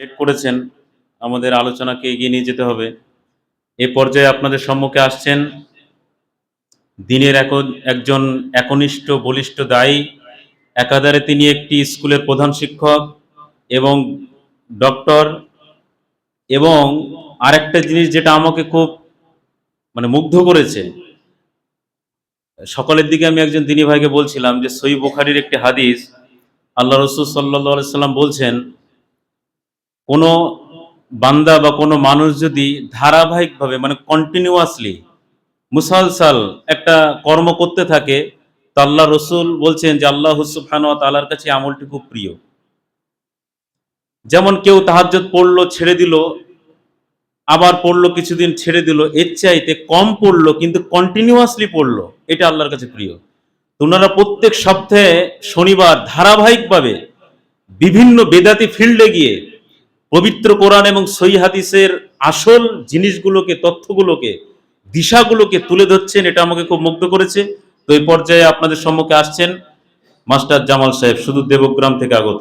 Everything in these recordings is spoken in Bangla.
সেট করেছেন, আমাদের আলোচনাকে এগিয়ে নিয়ে যেতে হবে। এ পর্যায়ে আপনাদের সম্মুখে আসছেন দিনের এক- একজন একনিষ্ঠ, বলিষ্ঠ দায়ী, একাধারে তিনি একটি স্কুলের প্রধান শিক্ষক এবং ডক্টর এবং আরেকটা জিনিস যেটা আমাকে খুব মানে মুগ্ধ করেছে, সকলের দিকে আমি একজন দিনী ভাইকে বলছিলাম যে সই বুখারির একটি হাদিস, আল্লাহ রসুল সাল্লাহ সাল্লাম বলছেন কোনো বান্দা বা কোনো মানুষ যদি ধারাবাহিকভাবে মানে কন্টিনিউয়াসলি মুসালসাল একটা কর্ম করতে থাকে, তো আল্লাহ রসুল বলছেন যে আল্লাহ হুসুফান তালার কাছে আমলটি খুব প্রিয়। যেমন কেউ তাহাজ্জত পড়ল, ছেড়ে দিল, আবার পড়ল, কিছুদিন ছেড়ে দিল, এর চাইতে কম পড়ল, কিন্তু কন্টিনিউয়াসলি পড়ল, এটা আল্লাহর কাছে প্রিয়। তো ওনারা প্রত্যেক সপ্তাহে শনিবার ধারাবাহিকভাবে বিভিন্ন বেদাতি ফিল্ডে গিয়ে পবিত্র কোরআন এবং সই হাদিসের আসল জিনিসগুলোকে, তথ্যগুলোকে, দিশাগুলোকে তুলে ধরছেন, এটা আমাকে খুব মুগ্ধ করেছে। তো এই পর্যায়ে আপনাদের সম্মুখে আসছেন মাস্টার জামাল সাহেব, শুধু দেবগ্রাম থেকে আগত।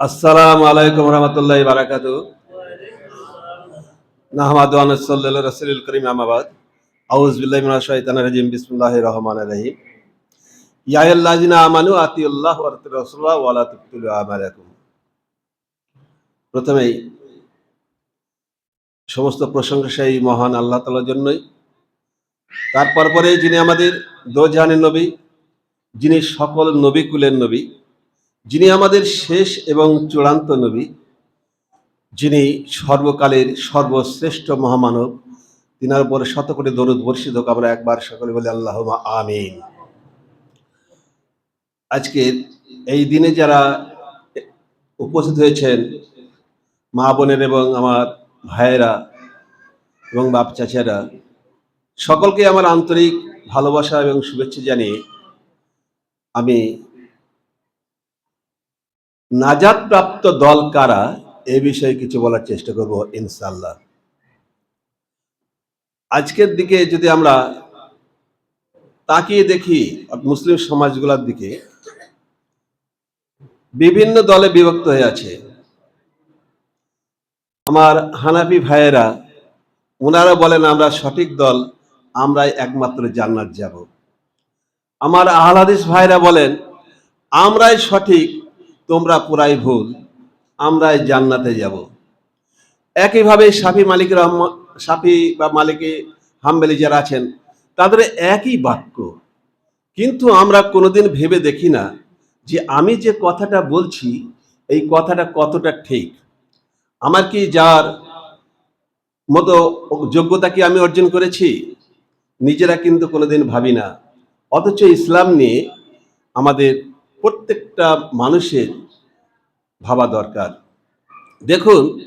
আসসালামু আলাইকুম রহমতুল্লাহ বারাকাত। নাহমাদ করিম রাজিম, বিসমিল্লাহির রহমানির রহিম। আমানু, আতিউল্লাহ তুবতিলু আমালাকুম প্রথমেই, সমস্ত প্রশংসা সেই মহান আল্লাহ তাআলার জন্যই। তারপর পরে যিনি আমাদের দোজাহানের নবী, যিনি সকল নবী কুলের নবী, যিনি আমাদের শেষ এবং চূড়ান্ত নবী, যিনি সর্বকালের সর্বশ্রেষ্ঠ মহামানব, তিনার উপরে শত কোটি দরুদ বর্ষিত হোক, আমরা একবার সকলে বলি আল্লাহ আমিন। আজকের এই দিনে যারা উপস্থিত হয়েছেন, মা বোনের এবং আমার ভাইয়েরা এবং বাপ চাচারা সকলকে আমার আন্তরিক ভালোবাসা এবং শুভেচ্ছা জানিয়ে আমি নাজাদ প্রাপ্ত দল কারা এ বিষয়ে কিছু বলার চেষ্টা করব ইনশাল্লাহ আজকের দিকে যদি আমরা তাকিয়ে দেখি মুসলিম সমাজগুলোর দিকে, বিভিন্ন দলে বিভক্ত হয়ে আছে। আমার হানাফি ভাইয়েরা, ওনারা বলেন আমরা সঠিক দল আমরাই একমাত্র জান্নাত যাব। আমার আহলাদিস ভাইরা বলেন, আমরাই সঠিক, তোমরা পুরাই ভুল, আমরাই জান্নাতে যাব। একইভাবে সাফি মালিক রহম, সাফি বা মালিকে হাম্বেলি যারা আছেন, তাদের একই বাক্য, কিন্তু আমরা কোনোদিন ভেবে দেখি না যে আমি যে কথাটা বলছি, এই কথাটা কতটা ঠিক। আমার কি যার মতো যোগ্যতা কি আমি অর্জন করেছি? নিজেরা কিন্তু কোনোদিন ভাবি না অথচ ইসলাম নিয়ে আমাদের প্রত্যেকটা মানুষের ভাবা দরকার। দেখুন,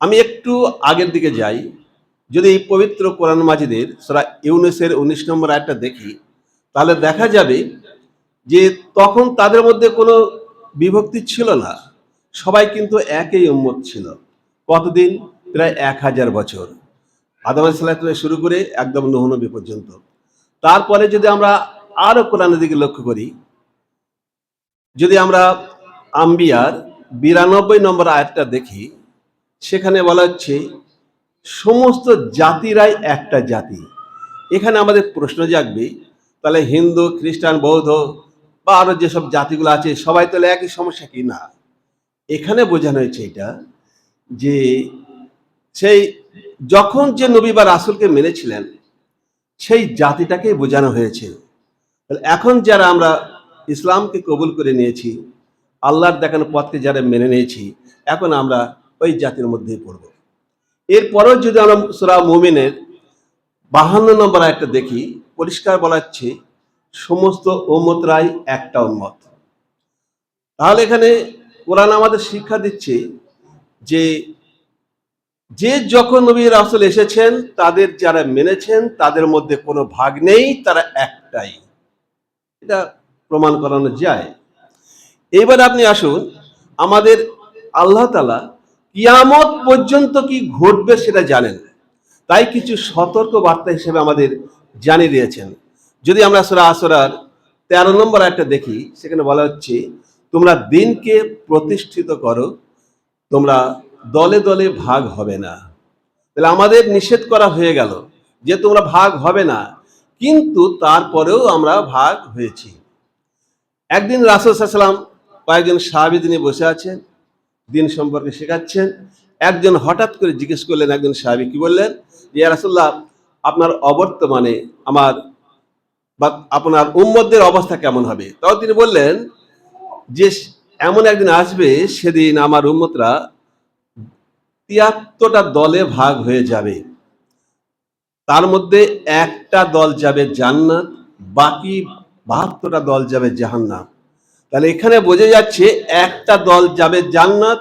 আমি একটু আগের দিকে যাই। যদি এই পবিত্র কোরআন মাজিদের সারা ইউনেসের উনিশ নম্বর আয়টা দেখি, তাহলে দেখা যাবে যে তখন তাদের মধ্যে কোনো বিভক্তি ছিল না। সবাই কিন্তু একই উম্মত ছিল। কতদিন? প্রায় এক হাজার বছর। আদম আলাইসাল্লাহ শুরু করে একদম নহনবী পর্যন্ত। তারপরে যদি আমরা আরও কোরআনের দিকে লক্ষ্য করি, যদি আমরা আম্বিয়ার বিরানব্বই নম্বর আয়াতটা দেখি, সেখানে বলা হচ্ছে, সমস্ত জাতিরাই একটা জাতি। এখানে আমাদের প্রশ্ন জাগবে, তাহলে হিন্দু, খ্রিস্টান, বৌদ্ধ বা আরও যেসব জাতিগুলো আছে, সবাই তাহলে একই সমস্যা কি না? এখানে বোঝানো হয়েছে এটা যে সেই যখন যে নবী বা রাসুলকে মেনেছিলেন, সেই জাতিটাকেই বোঝানো হয়েছে। এখন যারা আমরা ইসলামকে কবুল করে নিয়েছি, আল্লাহর দেখানো পথকে যারা মেনে নিয়েছি, এখন আমরা ওই জাতির মধ্যেই পড়ব। এরপরেও যদি আমরা সুরা মুমিনের বাহান্ন নম্বর একটা দেখি, পরিষ্কার বলা হচ্ছে, সমস্ত উম্মতরাই একটা উম্মত। তাহলে এখানে কোরআন আমাদের শিক্ষা দিচ্ছে যে যে যখন নবী রাসুল এসেছেন, তাদের যারা মেনেছেন, তাদের মধ্যে কোনো ভাগ নেই, তারা একটাই। এটা প্রমাণ করানো যায়। এবার আপনি আসুন, আমাদের আল্লাহ তালা কিয়ামত পর্যন্ত কি ঘটবে সেটা জানেন। তাই কিছু সতর্ক বার্তা হিসেবে আমাদের জানিয়ে দিয়েছেন। যদি আমরা সুরা আসরার তেরো নম্বর একটা দেখি, সেখানে বলা হচ্ছে, তোমরা দিনকে প্রতিষ্ঠিত করো, তোমরা দলে দলে ভাগ হবে না। তাহলে আমাদের নিষেধ করা হয়ে গেল যে তোমরা ভাগ হবে না। কিন্তু তারপরেও আমরা ভাগ হয়েছি। একদিন রাসুল সাল্লাম কয়েকজন সাহাবিদ নিয়ে বসে আছেন, দিন সম্পর্কে শেখাচ্ছেন। একজন হঠাৎ করে জিজ্ঞেস করলেন, একজন সাহাবি কি বললেন? যে রাসুল্লাহ আপনার অবর্তমানে আমার বা আপনার উম্মদের অবস্থা কেমন হবে? তাও তিনি বললেন, যে এমন একদিন আসবে, সেদিন আমার উম্মতরা তিয়াত্তরটা দলে ভাগ হয়ে যাবে। তার মধ্যে একটা দল যাবে জান্নাত, বাকি বাহাত্তরটা দল যাবে জাহান্নাম। তাহলে এখানে বোঝা যাচ্ছে একটা দল যাবে জান্নাত।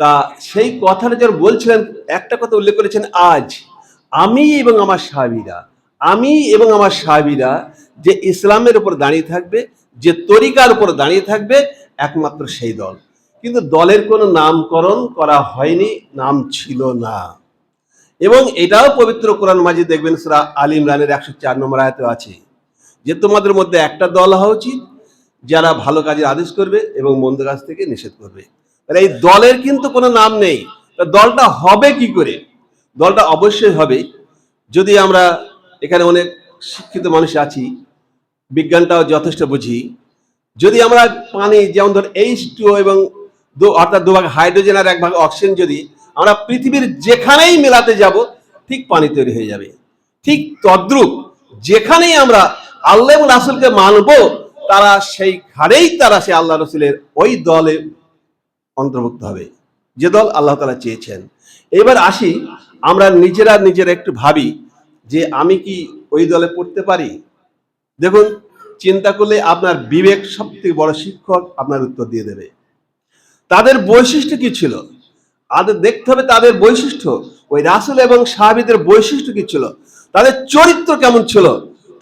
তা সেই কথাটা যারা বলছিলেন, একটা কথা উল্লেখ করেছেন, আজ আমি এবং আমার সাহাবিরা, আমি এবং আমার সাহাবিরা যে ইসলামের উপর দাঁড়িয়ে থাকবে, যে তরিকার উপর দাঁড়িয়ে থাকবে, একমাত্র সেই দল। কিন্তু দলের কোনো নামকরণ করা হয়নি, নাম ছিল না। এবং এটাও পবিত্র কোরআন মাজিদ দেখবেন, সুরা আলী ইমরানের একশো চার নম্বর আয়তে আছে যে, তোমাদের মধ্যে একটা দল হওয়া উচিত, যারা ভালো কাজের আদেশ করবে এবং মন্দ কাজ থেকে নিষেধ করবে। তাহলে এই দলের কিন্তু কোনো নাম নেই। দলটা হবে কি করে? দলটা অবশ্যই হবে। যদি আমরা এখানে অনেক শিক্ষিত মানুষ আছি, বিজ্ঞানটাও যথেষ্ট বুঝি। যদি আমরা পানি, যেমন ধর এইচ টু এবং অর্থাৎ দুভাগ হাইড্রোজেন আর এক ভাগ অক্সিজেন যদি আমরা পৃথিবীর যেখানেই মেলাতে যাব, ঠিক পানি তৈরি হয়ে যাবে। ঠিক তদ্রুপ যেখানেই আমরা আল্লাহ রাসুলকে মানব, তারা সেই ঘাড়েই তারা সে আল্লাহ রসুলের ওই দলে অন্তর্ভুক্ত হবে। যে দল আল্লাহ তালা চেয়েছেন। এবার আসি, আমরা নিজেরা নিজেরা একটু ভাবি যে আমি কি ওই দলে পড়তে পারি? দেখুন, চিন্তা করলে আপনার বিবেক সব থেকে বড় শিক্ষক আপনার উত্তর দিয়ে দেবে। তাদের বৈশিষ্ট্য কি ছিল? আদের দেখতে হবে তাদের বৈশিষ্ট্য। ওই রাসুল এবং সাহাবিদের বৈশিষ্ট্য কি ছিল? তাদের চরিত্র কেমন ছিল?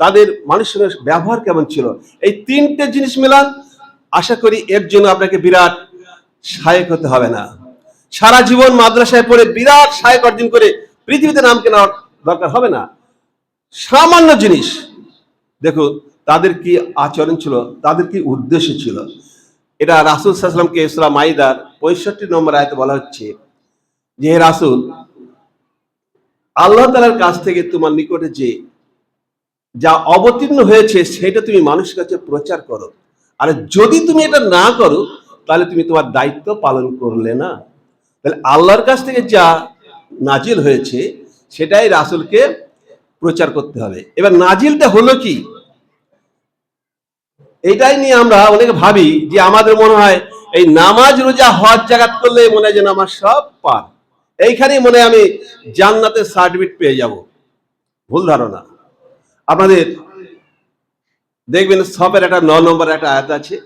তাদের মানুষের ব্যবহার কেমন ছিল? এই তিনটে জিনিস মেলান। আশা করি এর জন্য আপনাকে বিরাট সহায়ক হতে হবে না। সারা জীবন মাদ্রাসায় পড়ে বিরাট সহায়ক অর্জন করে পৃথিবীতে নাম কেনার দরকার হবে না। সামান্য জিনিস। দেখুন, তাদের কি আচরণ ছিল? তাদের কি উদ্দেশ্য ছিল? এটা রাসুল সাল্লামকে ইসরা মাইদার পঁয়ষট্টি নম্বর আয়তে বলা হচ্ছে যে রাসুল, আল্লাহ তালার কাছ থেকে তোমার নিকটে যে, যা অবতীর্ণ হয়েছে সেটা তুমি মানুষের কাছে প্রচার করো। আর যদি তুমি এটা না করো, তাহলে তুমি তোমার দায়িত্ব পালন করলে না। তাহলে আল্লাহর কাছ থেকে যা নাজিল হয়েছে, সেটাই রাসুলকে প্রচার করতে হবে। এবার নাজিলটা হলো কি? এটাই নিয়ে আমরা অনেকে ভাবি যে আমাদের মনে হয় এই নামাজ রোজা হজ জাগাত করলে মনে হয় যেন আমার সব পার এইখানেই মনে হয় আমি জান্নাতের সার্টিফিকেট পেয়ে যাব। ভুল ধারণা। আপনাদের দেখবেন সবের একটা ন নম্বর একটা আয়াত আছে,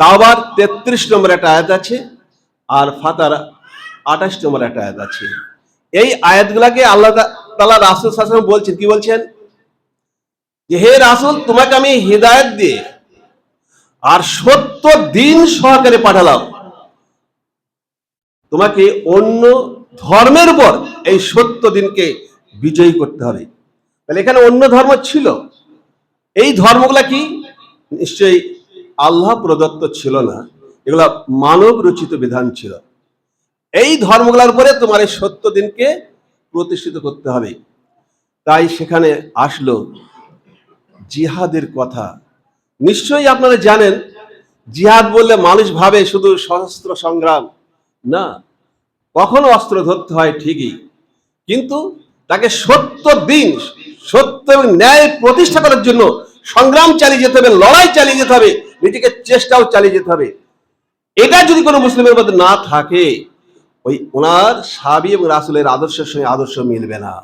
তাওবার তেত্রিশ নম্বর একটা আয়াত আছে, আর ফাতার আঠাশ নম্বর একটা আয়াত আছে। এই আয়াতগুলাকে আল্লাহ তালা রাসুল শাসন বলছেন, কি বলছেন? যে, হে রাসুল, তোমাকে আমি হৃদায়ত দিয়ে আর সত্য দিন সহকারে পাঠালাম। তোমাকে অন্য ধর্মের উপর এই সত্য দিনকে বিজয়ী করতে হবে। তাহলে এখানে অন্য ধর্ম ছিল। এই ধর্মগুলা কি? নিশ্চয়ই আল্লাহ প্রদত্ত ছিল না। এগুলা মানব রচিত বিধান ছিল। এই ধর্মগুলোর উপরে তোমার এই সত্য দিনকে প্রতিষ্ঠিত করতে হবে। তাই সেখানে আসলো জিহাদের কথা। নিশ্চয়ই আপনারা জানেন, জিহাদ বললে মানুষ ভাবে শুধু সশস্ত্র সংগ্রাম। না, কখনো অস্ত্র ধরতে হয় ঠিকই, কিন্তু তাকে সত্য দিন, সত্য এবং ন্যায় প্রতিষ্ঠা করার জন্য সংগ্রাম চালিয়ে যেতে হবে, লড়াই চালিয়ে যেতে হবে, নিজেকে চেষ্টাও চালিয়ে যেতে হবে। এটা যদি কোনো মুসলিমের মধ্যে না থাকে, ওই ওনার সাবি এবং রাসুলের আদর্শের সঙ্গে আদর্শ মিলবে না।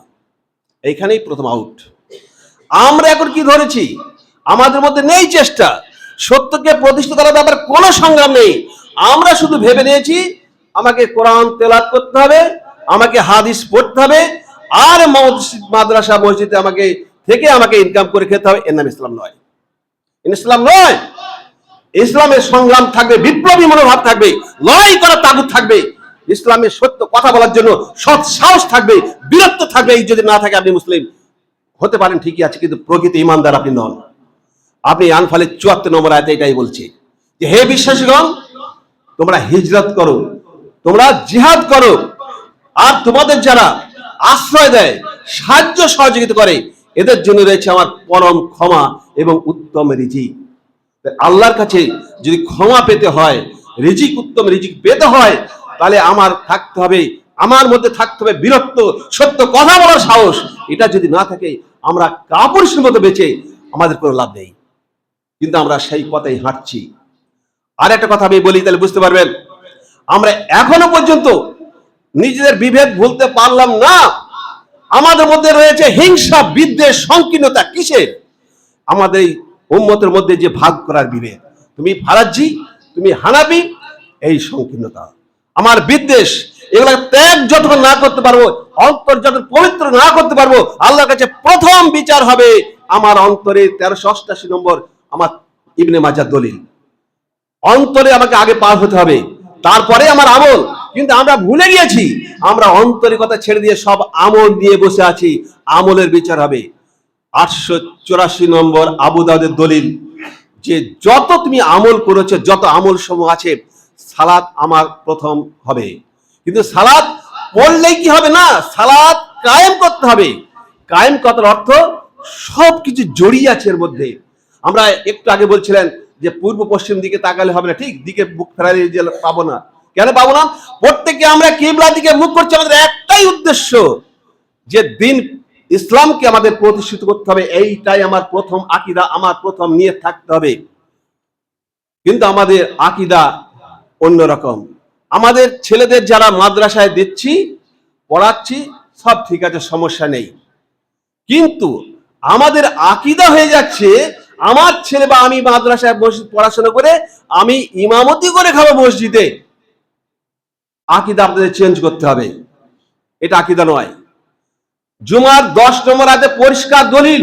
এইখানেই প্রথম আউট আমরা এখন কি ধরেছি? আমাদের মধ্যে নেই চেষ্টা। সত্যকে প্রতিষ্ঠিত করার ব্যাপারে কোনো সংগ্রাম নেই। আমরা শুধু ভেবে নিয়েছি, আমাকে কোরআন তেলাত করতে হবে, আমাকে হাদিস পড়তে হবে, আর মাদ্রাসা মসজিদে আমাকে থেকে আমাকে ইনকাম করে খেতে হবে। এর নাম ইসলাম নয়। ইসলাম নয়। ইসলামের সংগ্রাম থাকবে, বিপ্লবী মনোভাব থাকবে, লড়াই করার তাগুদ থাকবে। ইসলামের সত্য কথা বলার জন্য সৎ সাহস থাকবে, বীরত্ব থাকবে, এই যদি না থাকে আপনি মুসলিম। হতে পারেন, ঠিকই আছে, কিন্তু প্রকৃত ইমানদার আপনি নন। আপনি আনফালে চুয়াত্তর নম্বর আয়তে এটাই বলছে যে, হে বিশ্বাসীগণ, তোমরা হিজরত করো, তোমরা জিহাদ করো, আর তোমাদের যারা আশ্রয় দেয়, সাহায্য সহযোগিতা করে, এদের জন্য রয়েছে আমার পরম ক্ষমা এবং উত্তম রিজিক। আল্লাহর কাছে যদি ক্ষমা পেতে হয়, রিজিক, উত্তম রিজিক পেতে হয়, তাহলে আমার থাকতে হবে, আমার মধ্যে থাকতে হবে বীরত্ব, সত্য কথা বলার সাহস। এটা যদি না থাকে আমরা কাপুরুষের মতো বেঁচে আমাদের কোনো লাভ নেই। কিন্তু আমরা সেই পথেই হাঁটছি। আর একটা কথা আমি বলি, তাহলে বুঝতে পারবেন, আমরা এখনও পর্যন্ত নিজেদের বিভেদ ভুলতে পারলাম না। আমাদের মধ্যে রয়েছে হিংসা, বিদ্বেষ, সংকীর্ণতা কিসের? আমাদের এই মধ্যে যে ভাগ করার বিভেদ। তুমি ফারাজি তুমি হানাবি এই সংকীর্ণতা। আমার বিদ্বেষ এগুলো ত্যাগ যতক্ষণ না করতে পারব, অন্তর যত পবিত্র না করতে পারব, আল্লাহর কাছে প্রথম বিচার হবে আমার অন্তরে তেরোশো অষ্টাশি নম্বর আমার ইবনে মাজার দলিল। অন্তরে আমাকে আগে পার হতে হবে, তারপরে আমার আমল। কিন্তু আমরা ভুলে গিয়েছি, আমরা অন্তরে কথা ছেড়ে দিয়ে সব আমল নিয়ে বসে আছি, আমলের বিচার হবে। আটশো চুরাশি নম্বর আবু দাউদের দলিল, যে যত তুমি আমল করেছ, যত আমল সমূহ আছে, সালাত আমার প্রথম হবে। কিন্তু সালাদ পড়লেই কি হবে না? সালাদ কায়েম করতে হবে। কায়েম করার অর্থ সব কিছু জড়িয়ে আছে এর মধ্যে। আমরা একটু আগে বলছিলেন যে পূর্ব পশ্চিম দিকে তাকালে হবে না, ঠিক? দিকে বুক ফেরালে যে পাবো না। কেন পাবো না? প্রত্যেকে আমরা কিবলা দিকে মুখ করছি, আমাদের একটাই উদ্দেশ্য যে দিন ইসলামকে আমাদের প্রতিষ্ঠিত করতে হবে। এইটাই আমার প্রথম আকিদা, আমার প্রথম নিয়ে থাকতে হবে। কিন্তু আমাদের আকিদা অন্যরকম। আমাদের ছেলেদের যারা মাদ্রাসায় দিচ্ছি, পড়াচ্ছি, সব ঠিক আছে, সমস্যা নেই। কিন্তু আমাদের আকিদা হয়ে যাচ্ছে, আমার ছেলে বা আমি মাদ্রাসায় পড়াশোনা করে আমি ইমামতি করে খাব মসজিদে। আকিদা আপনাদের চেঞ্জ করতে হবে। এটা আকিদা নয়। জুমার দশ নম্বর আগে পরিষ্কার দলিল।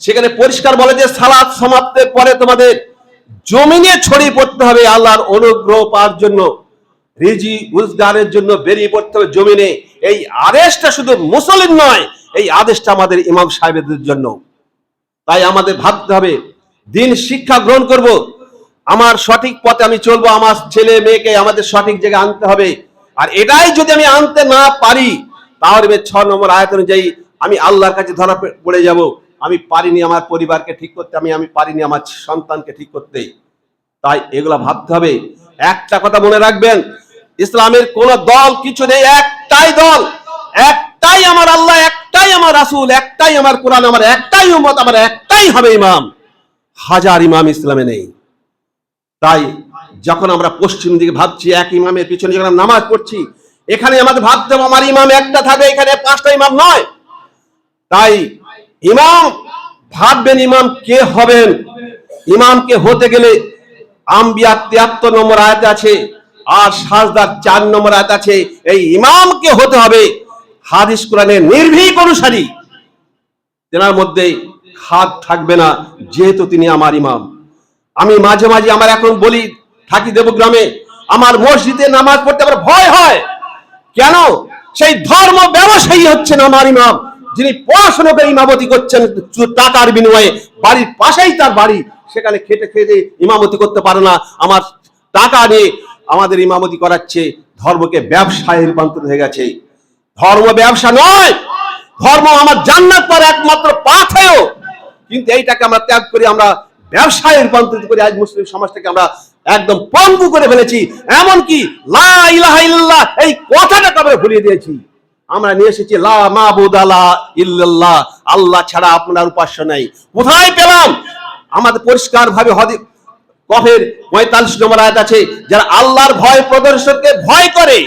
সেখানে পরিষ্কার বলে যে সালাদ সমাপ্তের পরে তোমাদের জমিনে ছড়িয়ে পড়তে হবে, আল্লাহর অনুগ্রহ পাওয়ার জন্য। রিজি রোজগারের জন্য বেরিয়ে পড়তে হবে জমিনে। এই আদেশটা শুধু মুসলিম নয়, এই আদেশটা আমাদের ইমাম সাহেবদের জন্য। তাই আমাদের ভাবতে হবে, দিন শিক্ষা গ্রহণ করব। আমার সঠিক পথে আমি চলবো, আমার ছেলে মেয়েকে আমাদের সঠিক জায়গায় আনতে হবে। আর এটাই যদি আমি আনতে না পারি, তাহলে ছ নম্বর আয়াত অনুযায়ী আমি আল্লাহর কাছে ধরা পড়ে যাব। আমি পারিনি আমার পরিবারকে ঠিক করতে, আমি আমি পারিনি আমার সন্তানকে ঠিক করতে। তাই এগুলো ভাবতে হবে। একটা কথা মনে রাখবেন, ইসলামের কোন দল কিছু নেই, একটাই দল। একটাই আমার আল্লাহ, একটাই আমার রাসূল, একটাই আমার কোরআন, আমার একটাই উম্মত, আমার একটাই হবে ইমাম। হাজার ইমাম ইসলামে নেই। তাই যখন আমরা পশ্চিম দিকে ভাবছি, এক ইমামের পিছনে যখন নামাজ পড়ছি, এখানে আমাদের ভাবতে আমার ইমাম একটা থাকবে, এখানে পাঁচটা ইমাম নয়। তাই ইমাম, ভাববেন ইমাম কে হবেন? ইমামকে হতে গেলে আম্বিয়া তিয়াত্তর নম্বর আয়াত আছে, আর সাজদার চার নম্বর আয়াত আছে, এই ইমামকে হতে হবে? হাদিস কোরআনের নির্ভীক অনুসারী। তেনার মধ্যে খাদ থাকবে না, যেহেতু তিনি আমার ইমাম। আমি মাঝে মাঝে আমার এখন বলি, থাকি দেবগ্রামে, আমার মসজিদে নামাজ পড়তে আমার ভয় হয়। কেন? সেই ধর্ম ব্যবসায়ী হচ্ছেন আমার ইমাম। যিনি পড়াশোনা করে ইমামতি করছেন টাকার বিনিময়ে বাড়ির পাশেই তার বাড়ি, সেখানে খেটে খেটে ইমামতি করতে পারে না। আমার টাকা নিয়ে আমাদের ইমামতি করাচ্ছে, ধর্মকে ব্যবসায় রূপান্তর হয়ে গেছে। ধর্ম ব্যবসা নয়, ধর্ম আমার জান্নাত পর একমাত্র পাথেও কিন্তু এইটাকে আমরা ত্যাগ করে আমরা ব্যবসায় রূপান্তরিত করে আজ মুসলিম সমাজটাকে আমরা একদম পঙ্গু করে ফেলেছি। এমনকি লা ইলাহা ইল্লাল্লাহ এই কথাটাকে আমরা ভুলিয়ে দিয়েছি। আমরা নিয়ে এসেছি, লা মাবুদ আলা ইল্লাল্লাহ। আল্লাহ ছাড়া আপনার উপাস্য নাই। কোথায় পেলাম? আমাদের পরিষ্কার ভাবে হদি কফের পঁয়তাল্লিশ নম্বর আয়াত আছে, যারা আল্লাহর ভয় প্রদর্শনকে ভয় করে,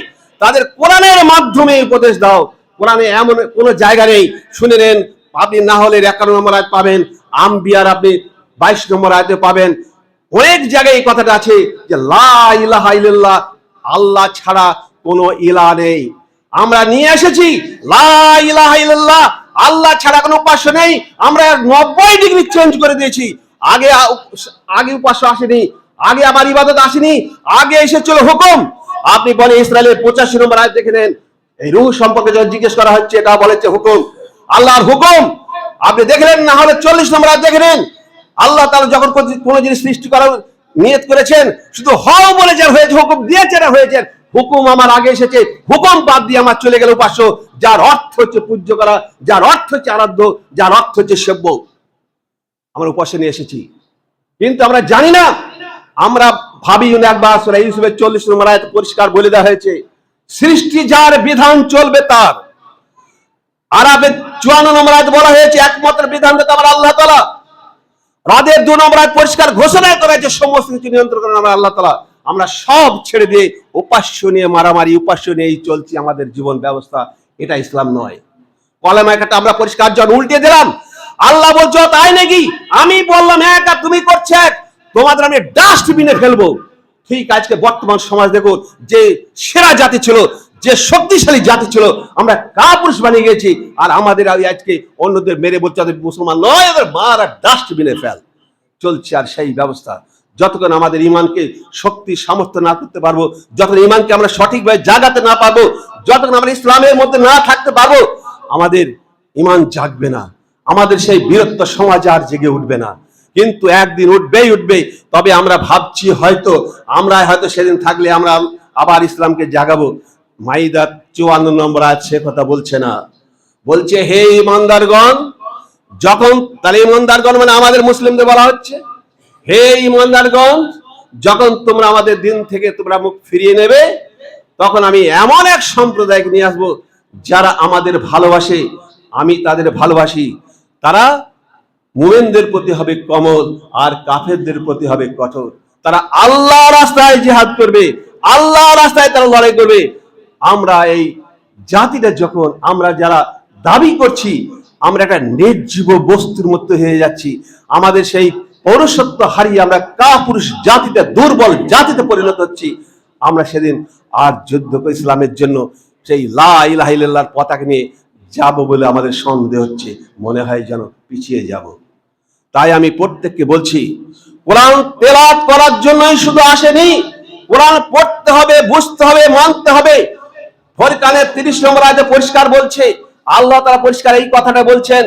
তাদের কোরআনের মাধ্যমে উপদেশ দাও। কোরআনে এমন কোন জায়গা নেই, শুনে নেন, আপনি না হলে একান্ন নম্বর আয়াত পাবেন, আম্বিয়ার আপনি বাইশ নম্বর আয়াতে পাবেন। অনেক জায়গায় এই কথাটা আছে যে, লা ইলাহা ইল্লাল্লাহ, আল্লাহ ছাড়া কোনো ইলা নেই। আমরা নিয়ে এসেছি। আল্লাহ ছাড়া কোনো উপাস্য নেই। আমরা নব্বই ডিগ্রি চেঞ্জ করে দিয়েছি। আগে আগে উপাস্য আসেনি। আগে আমার ইবাদত আসেনি। আগে এসেছিল হুকুম। আপনি বলে ইসরায়েলের পঁচাশি নম্বর আয়াত দেখে নেন। এই রুহ সম্পর্কে যখন জিজ্ঞেস করা হচ্ছে, এটা বলেছে হুকুম। আল্লাহর হুকুম। আপনি দেখলেন না হলে চল্লিশ নম্বর আয়াত দেখে নেন। আল্লাহ তারা যখন কোন- জিনিস সৃষ্টি করার নিয়ত করেছেন, শুধু হও বলে যার হয়েছে, হুকুম দিয়েছে না হয়েছে হুকুম আমার আগে এসেছে, হুকুম বাদ দিয়ে আমার চলে গেল উপাস্য। যার অর্থ হচ্ছে পূজ্য করা, যার অর্থ হচ্ছে আরাধ্য, যার অর্থ হচ্ছে সেব্য। আমরা উপাস্য নিয়ে এসেছি। কিন্তু আমরা জানি না, আমরা ভাবি একবার সুরা ইউসুফের চল্লিশ নম্বর আয়াত পরিষ্কার বলে দেওয়া হয়েছে, সৃষ্টি যার বিধান চলবে তার। আরবের চুয়ান্ন নম্বর আয়াত বলা হয়েছে, একমাত্র বিধান আমার আল্লাহ তালা রাদের দু নম্বর আয়াত পরিষ্কার ঘোষণা করা যে সমস্ত কিছু নিয়ন্ত্রণ করেন আমার আল্লাহ তালা আমরা সব ছেড়ে দিয়ে উপাস্য নিয়ে মারামারি, উপাস্য নিয়েই চলছি আমাদের জীবন ব্যবস্থা। এটা ইসলাম নয়। কলেমা আমরা পরিষ্কার জন উল্টে দিলাম। আল্লাহ বলছো তাই নাকি? আমি বললাম এক আর তুমি করছে তোমাদের আমি ডাস্টবিনে ফেলব। ঠিক আজকে বর্তমান সমাজ দেখো যে সেরা জাতি ছিল, যে শক্তিশালী জাতি ছিল, আমরা কাপুরুষ বানিয়ে গেছি। আর আমাদের আজকে অন্যদের মেরে বলছে মুসলমান নয়, ওদের মার আর ডাস্টবিনে ফেল। চলছে আর সেই ব্যবস্থা। যতক্ষণ আমাদের ইমানকে শক্তি, সামর্থ্য না করতে পারব, যতক্ষণ ইমানকে আমরা সঠিকভাবে জাগাতে না পারব, যতক্ষণ আমরা ইসলামের মধ্যে না থাকতে পারব, আমাদের ইমান জাগবে না। আমাদের সেই বীরত্ব সমাজ আর জেগে উঠবে না। কিন্তু একদিন উঠবেই উঠবে তবে আমরা ভাবছি হয়তো, আমরা হয়তো সেদিন থাকলে আমরা আবার ইসলামকে জাগাবো। মাইদার চুয়ান্ন নম্বর আজ সে কথা বলছে না। বলছে, হে ইমানদারগণ যখন, তাহলে ইমানদারগণ মানে আমাদের মুসলিমদের বলা হচ্ছে? হে ইমানদারগণ, যখন তোমরা আমাদের দিন থেকে তোমরা মুখ ফিরিয়ে নেবে, তখন আমি এমন এক সম্প্রদায়কে নিয়ে আসব যারা আমাদের ভালোবাসে, আমি তাদের ভালোবাসি। তারা মুমেনদের প্রতি হবে কমল আর কাফেরদের প্রতি হবে কঠোর। তারা আল্লাহ রাস্তায় জিহাদ করবে আল্লাহ রাস্তায় তারা লড়াই করবে। আমরা এই জাতিটা যখন, আমরা যারা দাবি করছি, আমরা একটা নির্জীব বস্তুর মতো হয়ে যাচ্ছি। আমাদের সেই পৌরসত্ব হারিয়ে আমরা কা পুরুষ জাতিতে, দুর্বল জাতিতে পরিণত হচ্ছি। আমরা সেদিন আর যুদ্ধ ইসলামের জন্য সেই লা ইলাহা ইল্লাল্লাহর পতাকা নিয়ে যাব বলে আমাদের সন্দেহ হচ্ছে। মনে হয় যেন পিছিয়ে যাব। তাই আমি প্রত্যেককে বলছি, কোরআন তেলাত করার জন্যই শুধু আসেনি, কোরআন পড়তে হবে, বুঝতে হবে, মানতে হবে। ফরকানের তিরিশ নম্বর আয়তে পরিষ্কার বলছে, আল্লাহ তারা পরিষ্কার এই কথাটা বলছেন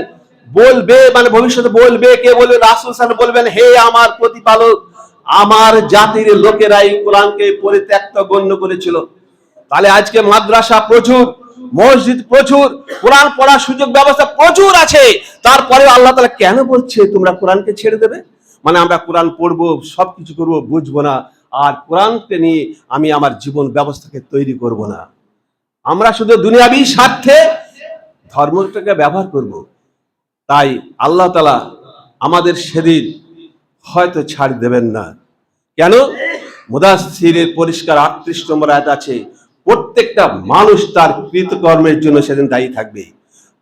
বলবে মানে ভবিষ্যতে বলবে, কে বলবে? রাসুল সাহেব বলবেন, হে আমার প্রতিপালক, আমার জাতির লোকেরাই কোরআনকে পরিত্যক্ত গণ্য করেছিল। তাহলে আজকে মাদ্রাসা প্রচুর, মসজিদ প্রচুর, কোরআন পড়ার সুযোগ ব্যবস্থা প্রচুর আছে। তারপরে আল্লাহ তালা কেন বলছে, তোমরা কোরআনকে ছেড়ে দেবে? মানে আমরা কোরআন পড়ব, সবকিছু করব, বুঝব না। আর কোরআনকে নিয়ে আমি আমার জীবন ব্যবস্থাকে তৈরি করব না। আমরা শুধু দুনিয়াবি স্বার্থে ধর্মটাকে ব্যবহার করব। তাই আল্লাহ তালা আমাদের সেদিন হয়তো ছাড় দেবেন না। কেন? মুদাসিরের পরিষ্কার আটত্রিশ নম্বর আয়াত আছে, প্রত্যেকটা মানুষ তার কৃতকর্মের জন্য সেদিন দায়ী থাকবে।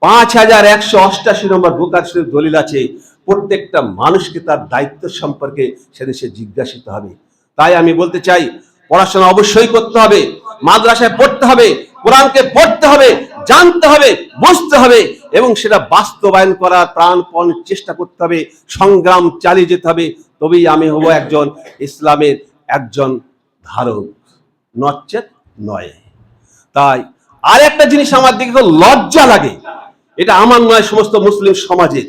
পাঁচ হাজার একশো অষ্টাশি নম্বর বুকার দলিল আছে, প্রত্যেকটা মানুষকে তার দায়িত্ব সম্পর্কে সেদিন সে জিজ্ঞাসিত হবে। তাই আমি বলতে চাই, পড়াশোনা অবশ্যই করতে হবে, মাদ্রাসায় পড়তে হবে, কোরআনকে পড়তে হবে জানতে হবে, বুঝতে হবে এবং সেটা বাস্তবায়ন করার প্রাণপণ চেষ্টা করতে হবে, সংগ্রাম চালিয়ে যেতে হবে। তবেই আমি হব একজন ইসলামের একজন ধারক, নচেত নয়। তাই আর একটা জিনিস আমার দিকে লজ্জা লাগে, এটা আমার নয়, সমস্ত মুসলিম সমাজের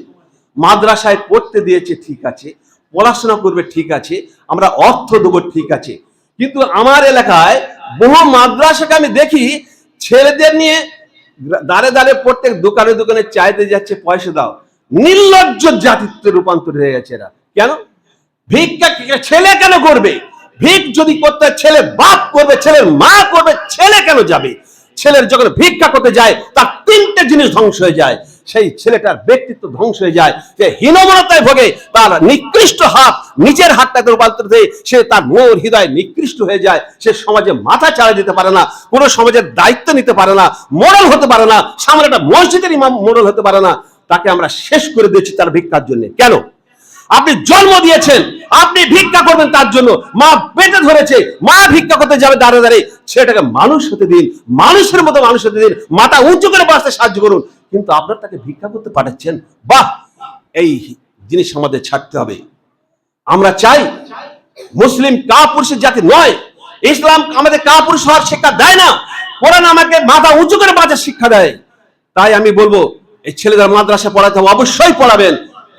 মাদ্রাসায় পড়তে দিয়েছে ঠিক আছে, পড়াশোনা করবে ঠিক আছে, আমরা অর্থ দেবো ঠিক আছে। কিন্তু আমার এলাকায় বহু মাদ্রাসাকে আমি দেখি ছেলেদের নিয়ে দাঁড়ে দাঁড়ে প্রত্যেক দোকানে দোকানে চাইতে যাচ্ছে, পয়সা দাও। নির্লজ্জ জাতিত্বে রূপান্তর হয়ে গেছে এরা। কেন? ভিক্ষা ছেলে কেন করবে? ভিক যদি করতে ছেলে বাপ করবে ছেলের মা করবে, ছেলে কেন যাবে? ছেলের যখন ভিক্ষা করতে যায়, তার তিনটে জিনিস ধ্বংস হয়ে যায়। সেই ছেলেটার ব্যক্তিত্ব ধ্বংস হয়ে যায়। যে হীনমনতায় ভোগে, তার নিকৃষ্ট হাত নিজের হাতটাকে রূপান্তর হয়ে সে তার মন হৃদয় নিকৃষ্ট হয়ে যায়। সে সমাজে মাথা চাড়া দিতে পারে না কোনো সমাজের দায়িত্ব নিতে পারে না মোড়ল হতে পারে না, সামনে একটা মসজিদের ইমাম মোড়ল হতে পারে না। তাকে আমরা শেষ করে দিয়েছি তার ভিক্ষার জন্য। কেন? আপনি জন্ম দিয়েছেন, আপনি ভিক্ষা করবেন তার জন্য। মা পেটে ধরেছে, মা ভিক্ষা করতে যাবে দাঁড়ে দাঁড়িয়ে ছেলেটাকে মানুষ হতে দিন, মানুষের মতো মানুষ হতে দিন, মাথা উঁচু করে বাঁচতে সাহায্য করুন। কিন্তু আপনার তাকে ভিক্ষা করতে পাঠাচ্ছেন। বাহ! এই জিনিস আমাদের ছাড়তে হবে। আমরা চাই মুসলিম কা কাপুরুষের জাতি নয়। ইসলাম আমাদের কাপুরুষ হওয়ার শিক্ষা দেয় না। কোরআন আমাকে মাথা উঁচু করে বাঁচার শিক্ষা দেয়। তাই আমি বলব, এই ছেলেদের মাদ্রাসা পড়াতে হবে, অবশ্যই পড়াবেন।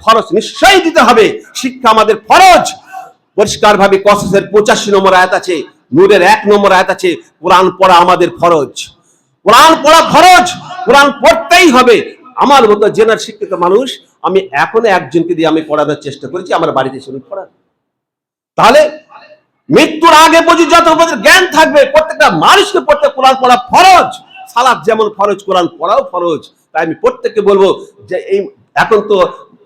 খরচ নিশ্চয়ই দিতে হবে। শিক্ষা আমাদের ফরজ। পরিষ্কার ভাবে কসেসের পঁচাশি নম্বর আয়াত আছে, নূরের এক নম্বর আয়াত আছে, কোরআন পড়া আমাদের ফরজ। কোরআন পড়া ফরজ। কোরআন পড়তেই হবে। আমার মতো জেনার শিক্ষিত মানুষ, আমি এখনও একজনকে দিয়ে আমি পড়ানোর চেষ্টা করেছি, আমার বাড়িতে শুনে পড়া তাহলে মৃত্যুর আগে পর্যন্ত যত জ্ঞান থাকবে, প্রত্যেকটা মানুষকে পড়তে কোরআন পড়া ফরজ। সালাদ যেমন ফরজ, কোরআন পড়াও ফরজ। তাই আমি প্রত্যেককে বলব যে এই এখন তো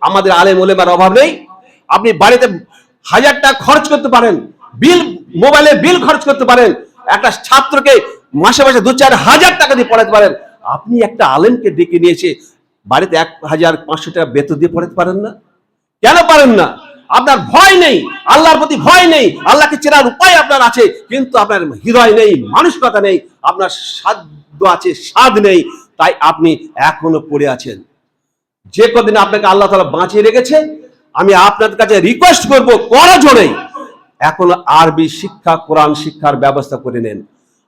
আমাদের আলেম ওলেমার অভাব নেই। আপনি বাড়িতে হাজার টাকা খরচ করতে পারেন, বিল, মোবাইলে বিল খরচ করতে পারেন। একটা ছাত্রকে মাসে মাসে দু চার হাজার টাকা দিয়ে পড়াতে পারেন। আপনি একটা আলেমকে ডেকে নিয়েছে বাড়িতে এক হাজার পাঁচশো টাকা বেতন দিয়ে পড়াতে পারেন না? কেন পারেন না? আপনার ভয় নেই, আল্লাহর প্রতি ভয় নেই, আল্লাহকে চেনার উপায় আপনার আছে, কিন্তু আপনার হৃদয় নেই, মানসিকতা নেই, আপনার সাধ্য আছে, স্বাদ নেই, তাই আপনি এখনও পড়ে আছেন। যে কদিন আপনাকে আল্লাহ তালা বাঁচিয়ে রেখেছে, আমি আপনাদের কাছে রিকোয়েস্ট করব করা জোরে এখন আরবি শিক্ষা, কোরআন শিক্ষার ব্যবস্থা করে নেন।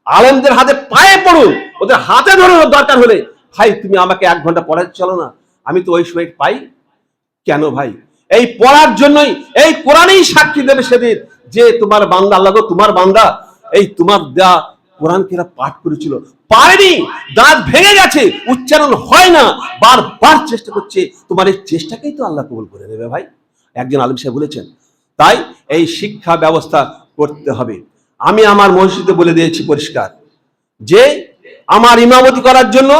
আলেমদের হাতে পায়ে পড়ুন, ওদের হাতে ধরে দরকার হলে। ভাই, তুমি আমাকে এক ঘণ্টা পড়াতে চলো না, আমি তো ওই সময় পাই। কেন ভাই? এই পড়ার জন্যই, এই কোরআনেই সাক্ষী দেবে সেদিন যে তোমার বান্দা, আল্লাহ তোমার বান্দা, এই তোমার দেয়া কোরআন কেরা পাঠ করেছিল। পারেনি, দাঁত ভেঙে গেছে, উচ্চারণ হয় না, বারবার চেষ্টা করছে। তোমার এই চেষ্টাকেই তো আল্লাহ কবুল করে দেবে ভাই। একজন আলিম সাহেব বলেছেন, তাই এই শিক্ষা ব্যবস্থা করতে হবে। আমি আমার মসজিদে বলে দিয়েছি পরিষ্কার যে আমার ইমামতি করার জন্য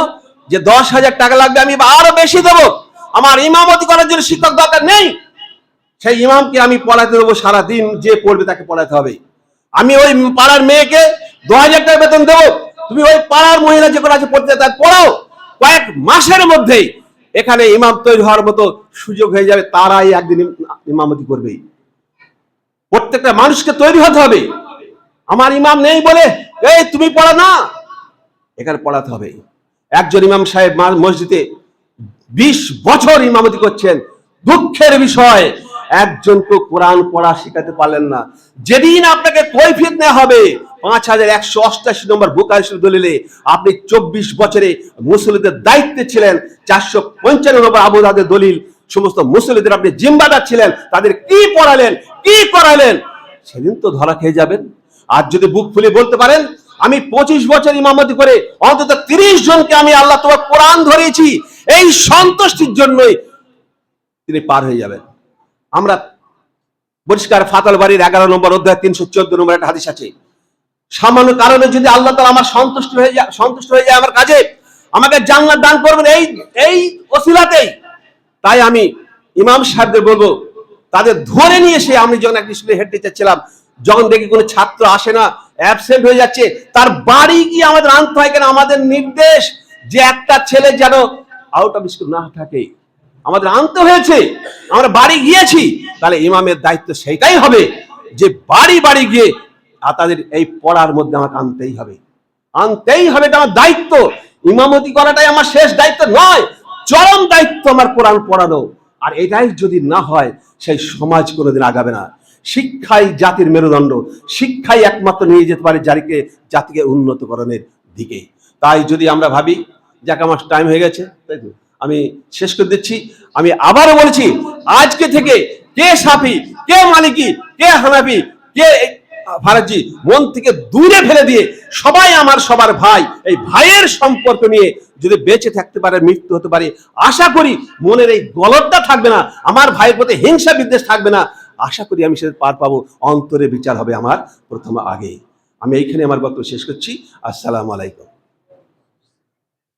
যে দশ হাজার টাকা লাগবে আমি আরও বেশি দেবো। আমার ইমামতি করার জন্য শিক্ষক দরকার নেই। সেই ইমামকে আমি পড়াতে দেবো সারাদিন, যে পড়বে তাকে পড়াতে হবে। আমি ওই পাড়ার মেয়েকে দু হাজার টাকা বেতন দেবো। তুমি ওই পাড়ার মহিলা যে কোনো আছে পড়তে তাকে পড়াও। কয়েক মাসের মধ্যেই এখানে ইমাম তৈরি হওয়ার মতো সুযোগ হয়ে যাবে, তারাই একদিন ইমামতি করবেই। প্রত্যেকটা মানুষকে তৈরি হতে হবে। আমার ইমাম নেই বলে, এই তুমি পড়া না। এখানে পড়াতে হবে। একজন ইমাম সাহেব মসজিদে বিশ বছর ইমামতি করছেন। দুঃখের বিষয় একজনকে কোরআন পড়া শেখাতে পারলেন না। যেদিন আপনাকে কৈফিয়ত নেওয়া হবে, পাঁচ হাজার একশো অষ্টাশি নম্বর বুকারি দলিলে আপনি চব্বিশ বছরে মুসলিদের দায়িত্বে ছিলেন, চারশো পঞ্চান্ন নম্বর আবুদাদের দলিল, সমস্ত মুসলিদের আপনি জিম্বাদার ছিলেন, তাদের কি পড়ালেন, কি করালেন? সেদিন তো ধরা খেয়ে যাবেন। আর যদি বুক ফুলে বলতে পারেন, আমি পঁচিশ বছর ইমামতি করে অন্তত তিরিশ জনকে আমি আল্লাহ তোমার কোরআন ধরিয়েছি। এই সন্তুষ্টির জন্যই তিনি পার হয়ে যাবেন। আমরা পরিষ্কার ফাতাল বাড়ির এগারো নম্বর অধ্যায় তিনশো চোদ্দ নম্বর একটা হাদিস আছে। সামান্য কারণে যদি আল্লাহ তালা আমার সন্তুষ্ট হয়ে যায়, সন্তুষ্ট হয়ে যায় আমার কাজে, আমাকে জান্নাত দান করবেন এই এই ওসিলাতেই। তাই আমি ইমাম সাহেবদের বলব, তাদের ধরে নিয়ে এসে আমি যখন একটা স্কুলে হেড টিচার ছিলাম যখন দেখি কোনো ছাত্র আসে না অ্যাবসেন্ট হয়ে যাচ্ছে, তার বাড়ি গিয়ে আমাদের আনতে হয় কেন? আমাদের নির্দেশ যে একটা ছেলে যেন আউট অফ স্কুল না থাকে। আমাদের আনতে হয়েছে, আমরা বাড়ি গিয়েছি। তাহলে ইমামের দায়িত্ব সেটাই হবে যে বাড়ি বাড়ি গিয়ে আর তাদের এই পড়ার মধ্যে আমাকে আনতেই হবে। আনতেই হবে এটা আমার দায়িত্ব। ইমামতি করাটাই আমার শেষ দায়িত্ব নয়, চরম দায়িত্ব আমার কোরআন পড়ানো। আর এটাই যদি না হয়, সেই সমাজ কোনোদিন আগাবে না। শিক্ষাই জাতির মেরুদণ্ড। শিক্ষাই একমাত্র নিয়ে যেতে পারে জাতিকে জাতিকে উন্নতকরণের দিকে। তাই যদি আমরা ভাবি যাক আমার টাইম হয়ে গেছে, তাই তো? আমি শেষ করে দিচ্ছি। আমি আবারও বলছি, আজকে থেকে কে সাফি, কে মালিকি, কে হানাফি, কে ফারাজি, মন থেকে দূরে ফেলে দিয়ে সবাই আমার সবার ভাই, এই ভাইয়ের সম্পর্ক নিয়ে যদি বেঁচে থাকতে পারে, মৃত্যু হতে পারে, আশা করি মনের এই গলতটা থাকবে না, আমার ভাইয়ের প্রতি হিংসা বিদ্বেষ থাকবে না আশা করি আমি সেটা পার পাবো। অন্তরে বিচার হবে আমার প্রথম আগে। আমি এইখানে আমার বক্তব্য শেষ করছি। আসসালামু আলাইকুম।